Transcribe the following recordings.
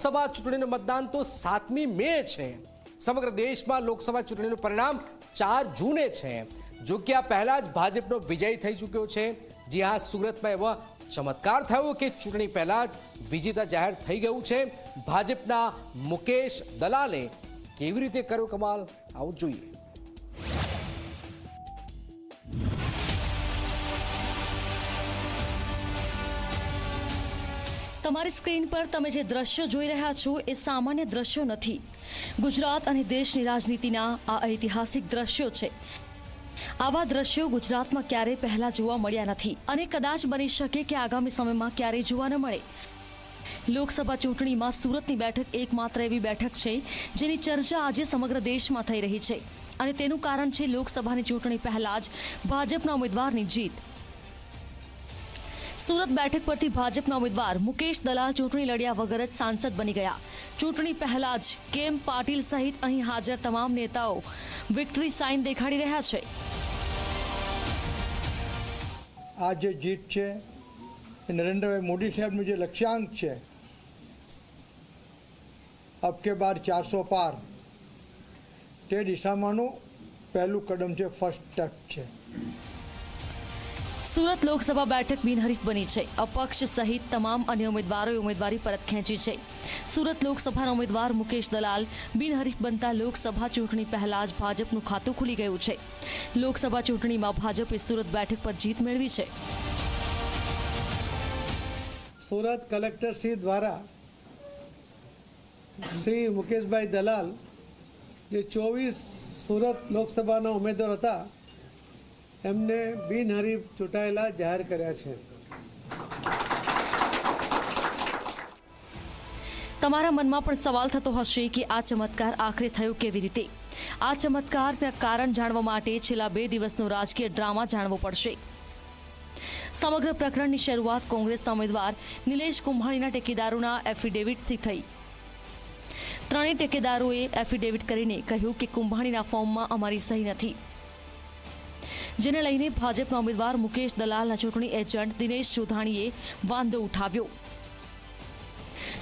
લોકસભા ચૂંટણીનું મતદાન તો સાતમી મે છે. સમગ્ર દેશમાં લોકસભા ચૂંટણીનું પરિણામ ચાર જૂને છે. જો કે આ પહેલાં જ ભાજપનો વિજય થઈ ચૂક્યો છે. જી હા, સુરતમાં એવો ચમત્કાર થયો કે ચૂંટણી પહેલાં જ વિજેતા જાહેર થઈ ગયું છે. ભાજપના મુકેશ દલાલે કેવી રીતે કર્યો કમાલ? આવું જોઈએ. તમારી સ્ક્રીન પર તમે જે દ્રશ્યો જોઈ રહ્યા છો એ સામાન્ય દ્રશ્યો નથી. ગુજરાત અને દેશની રાજનીતિના આ ઐતિહાસિક દ્રશ્યો છે. આવા દ્રશ્યો ગુજરાતમાં ક્યારેય પહેલા જોવા મળ્યા નથી અને કદાચ બની શકે કે આગામી સમયમાં ક્યારેય જોવા ન મળે. લોકસભા ચૂંટણીમાં સુરતની બેઠક એકમાત્ર એવી બેઠક છે, જેની ચર્ચા આજે સમગ્ર દેશમાં થઈ રહી છે. અને તેનું કારણ છે લોકસભાની ચૂંટણી પહેલા જ ભાજપના ઉમેદવારની જીત. સુરત બેઠક પરથી ભાજપના ઉમેદવાર મુકેશ દલાલ ચૂંટણી લડ્યા વગર જ સાંસદ બની ગયા. ચૂંટણી પહેલા જ કેમ પાટીલ સહિત અહીં હાજર તમામ નેતાઓ વિક્ટરી સાઇન દેખાડી રહ્યા છે? આ જે જીત છે. એ નરેન્દ્રભાઈ મોદી સાહેબનું જે લક્ષ્યાંક છે અબ કે બાર ચારસો પાર, તે દિશામાંનું પહેલું કદમ છે ફર્સ્ટ સ્ટેપ છે. સુરત લોકસભા બેઠક બિનહરીફ બની છે. અપક્ષ સહિત તમામ અન્ય ઉમેદવારોએ ઉમેદવારી પરત ખેંચી છે. સુરત લોકસભાના ઉમેદવાર મુકેશ દલાલ બિનહરીફ બનતા લોકસભા ચૂંટણી પહેલા જ ભાજપનું ખાતું ખુલી ગયું છે. લોકસભા ચૂંટણીમાં ભાજપે સુરત બેઠક પર જીત મેળવી છે. સુરત કલેક્ટર શ્રી દ્વારા શ્રી મુકેશભાઈ દલાલ જે ચોવીસ સુરત લોકસભાના ઉમેદવાર હતા એમને બિનહરીફ ચૂંટાયેલા જાહેર કર્યા છે. તમારા મનમાં પણ સવાલ થતો હશે કે આ ચમત્કાર આખરે થયો કેવી રીતે? આ ચમત્કારના કારણ જાણવા માટે છેલ્લા બે દિવસનો રાજકીય ડ્રામા જાણવો પડશે. સમગ્ર પ્રકરણની શરૂઆત કોંગ્રેસના ઉમેદવાર નિલેશ કુંભાણીના ટેકેદારોના એફિડેવિટથી થઈ. ત્રણેય ટેકેદારોએ એફિડેવિટ કરીને કહ્યું કે કુંભાણીના ફોર્મમાં અમારી સહી નથી. જેને લઈને ભાજપના ઉમેદવાર મુકેશ દલાલના ચૂંટણી એજન્ટ દિનેશ જોધાણીએ વાંધો ઉઠાવ્યો.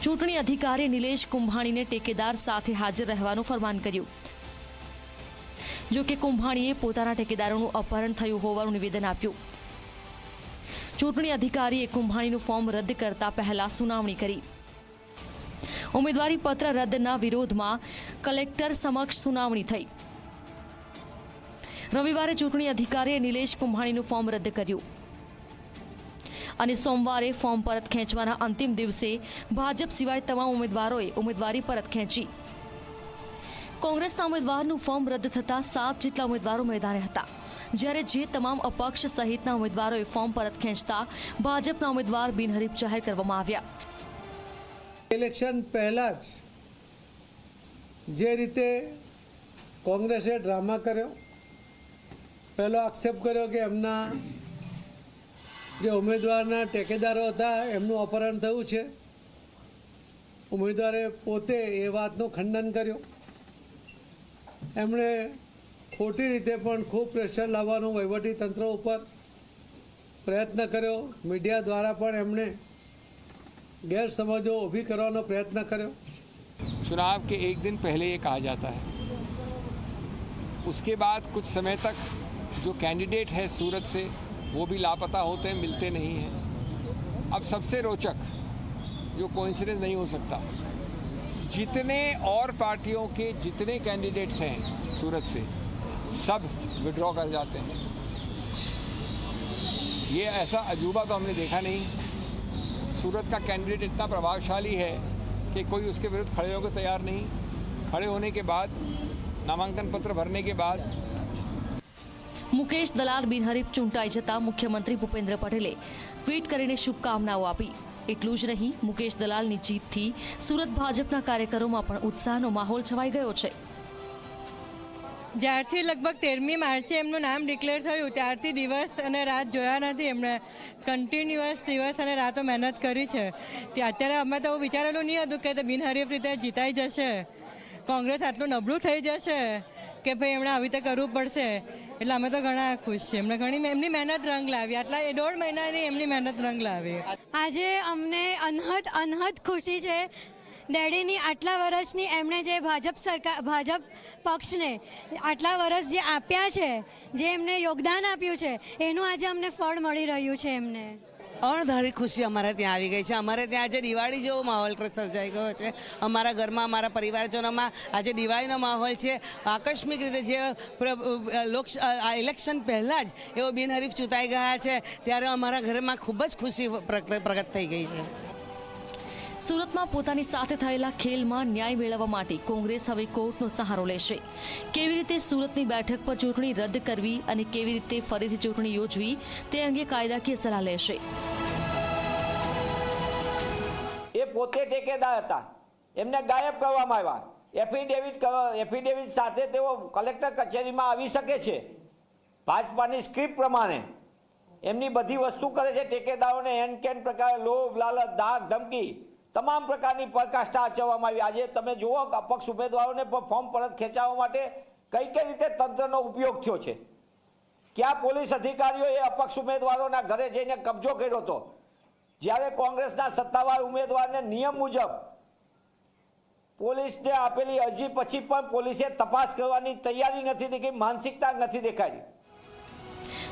ચૂંટણી અધિકારી નિલેશ કુંભાણીને ટેકેદાર સાથે હાજર રહેવાનું ફરમાન કર્યું. જો કે કુંભાણીએ પોતાના ટેકેદારોનું અપહરણ થયું હોવાનું નિવેદન આપ્યું. ચૂંટણી અધિકારીએ કુંભાણીનું ફોર્મ રદ કરતા પહેલા સુનાવણી કરી. ઉમેદવારી પત્ર રદના વિરોધમાં કલેક્ટર સમક્ષ સુનાવણી થઈ. રવિવારે ચૂંટણી અધિકારીએ નિલેશ કુંભાણીનું ફોર્મ રદ કર્યું. અને સોમવારે ફોર્મ પરત ખેંચવાના અંતિમ દિવસે ભાજપ સિવાય તમામ ઉમેદવારોએ ઉમેદવારી પરત ખેંચી. કોંગ્રેસના ઉમેદવારનું ફોર્મ રદ થતાં સાત જેટલા ઉમેદવારો મેદાને હતા. જ્યારે જે તમામ અપક્ષ સહિતના ઉમેદવારોએ ફોર્મ પરત ખેંચતા ભાજપના ઉમેદવાર બિનહરીફ જાહેર કરવામાં આવ્યા. ઇલેક્શન પહેલાં જ જે રીતે કોંગ્રેસે ડ્રામા કર્યો પહેલો આક્ષેપ કર્યો કે એમના જે ઉમેદવારના ટેકેદારો હતા એમનું અપહરણ થયું છે ઉમેદવારે પોતે એ વાતનું ખંડન કર્યું એમણે ખોટી રીતે પણ ખૂબ પ્રેશર લાવવાનો વહીવટી તંત્ર ઉપર પ્રયત્ન કર્યો મીડિયા દ્વારા પણ એમણે गैरसमझो ઊભી કરવાનો પ્રયત્ન કર્યો चुनाव के एक दिन पहले ये कहा जाता है उसके बाद कुछ समय तक जो कैंडिडेट है सूरत से, वो भी लापता होते हैं, मिलते नहीं हैं। अब सबसे रोचक, जो कोइंसिडेंस नहीं हो सकता, जितने और पार्टियों के जितने कैंडिडेट्स हैं सूरत से, सब विड्रॉ कर जाते हैं। ये ऐसा अजूबा तो हमने देखा नहीं। सूरत का कैंडिडेट इतना प्रभावशाली है कि कोई उसके विरुद्ध खड़े होकर तैयार नहीं। खड़े होने के बाद, नामांकन पत्र भरने के बाद મુકેશ દલાલ બિનહરીફ ચૂંટાઈ જતા મુખ્યમંત્રી ભૂપેન્દ્ર પટેલે ટ્વીટ કરીને શુભકામનાઓ આપી. એટલું જ નહીં, મુકેશ દલાલની જીતથી સુરત ભાજપના કાર્યકરોમાં પણ ઉત્સાહનો માહોલ છવાઈ ગયો છે. જ્યારથી લગભગ તેરમી માર્ચે એમનું નામ ડિક્લેર થયું, ત્યારથી દિવસ અને રાત જોયા નથી એમણે. કન્ટિન્યુઅસ દિવસ અને રાતો મહેનત કરી છે. તે અત્યારે અમે તો વિચારેલું નહીં હતું કે તે બિનહરીફ રીતે જીતાઈ જશે. કોંગ્રેસ આટલું નબળું થઈ જશે કે ભાઈ એમણે આવી રીતે કરવું પડશે. એટલે અમે તો ઘણા ખુશ છીએ. એમને ઘણી એમની મહેનત રંગ લાવી. આટલા એ દોઢ મહિનાની એમની મહેનત રંગ લાવી. આજે અમને અનહદ અનહદ ખુશી છે. ડેડીની આટલા વર્ષની એમણે જે ભાજપ સરકાર ભાજપ પક્ષને આટલા વર્ષ જે આપ્યા છે, જે એમને યોગદાન આપ્યું છે, એનું આજે અમને ફળ મળી રહ્યું છે એમને. અણધારી ખુશી અમારે ત્યાં આવી ગઈ છે. અમારે ત્યાં આજે દિવાળી જેવો માહોલ સર્જાઈ ગયો છે. અમારા ઘરમાં, અમારા પરિવારજનોમાં આજે દિવાળીનો માહોલ છે. આકસ્મિક રીતે જે લોક ઇલેક્શન પહેલાં જ એવો બિનહરીફ ચૂંટાઈ ગયા છે. ત્યારે અમારા ઘરમાં ખૂબ જ ખુશી પ્રગટ થઈ ગઈ છે. સુરતમાં પોતાની સાથે થયેલા ખેલમાં ન્યાય મેળવવા માટે કોંગ્રેસ હવે કોર્ટનો સહારો લેશે. કેવી રીતે સુરતની બેઠક પર ચૂંટણી રદ કરવી અને કેવી રીતે ફરીથી ચૂંટણી યોજવી તે અંગે કાયદાકીય સલાહ લેશે. એ પોતે ઠેકેદાર હતા. એમને ગાયબ કરવામાં આવ્યા. એફિડેવિટ એફિડેવિટ સાથે તેઓ કલેક્ટર કચેરીમાં આવી શકે છે. ભાજપાની સ્ક્રિપ્ટ પ્રમાણે. એમની બધી વસ્તુ કરે છે ટેકેદારોને એન કેન પ્રકારે લોભ, લાલચ દાગ ધમકી. તમામ પ્રકારની પરાકાષ્ઠા આચરવામાં આવી. આજે તમે જુઓ કે અપક્ષ ઉમેદવારોને પણ ફોર્મ પરત ખેંચાવવા માટે કઈ કઈ રીતે તંત્રનો ઉપયોગ થયો છે. ક્યાં પોલીસ અધિકારીઓએ અપક્ષ ઉમેદવારોના ઘરે જઈને કબજો કર્યો હતો? જ્યારે કોંગ્રેસના સત્તાવાર ઉમેદવારને નિયમ મુજબ પોલીસને આપેલી અરજી પછી પણ પોલીસે તપાસ કરવાની તૈયારી નથી દેખી માનસિકતા નથી દેખાડી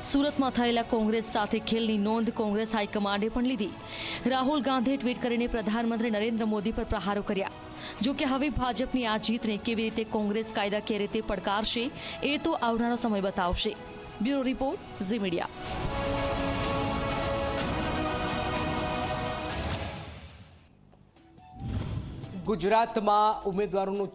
સુરતમાં થયેલા કોંગ્રેસ સાથે ખેલની નોંધ કોંગ્રેસ હાઈકમાન્ડે પણ લીધી. રાહુલ ગાંધીએ ટ્વીટ કરીને પ્રધાનમંત્રી નરેન્દ્ર મોદી પર પ્રહારો કર્યા. જો કે હવે ભાજપની આ જીતને કેવી રીતે કોંગ્રેસ કાયદાકીય રીતે પડકારશે, એ તો આવનારો સમય બતાવશે. Bureau report, Zee media. ગુજરાતમાં ઉમેદવારોનું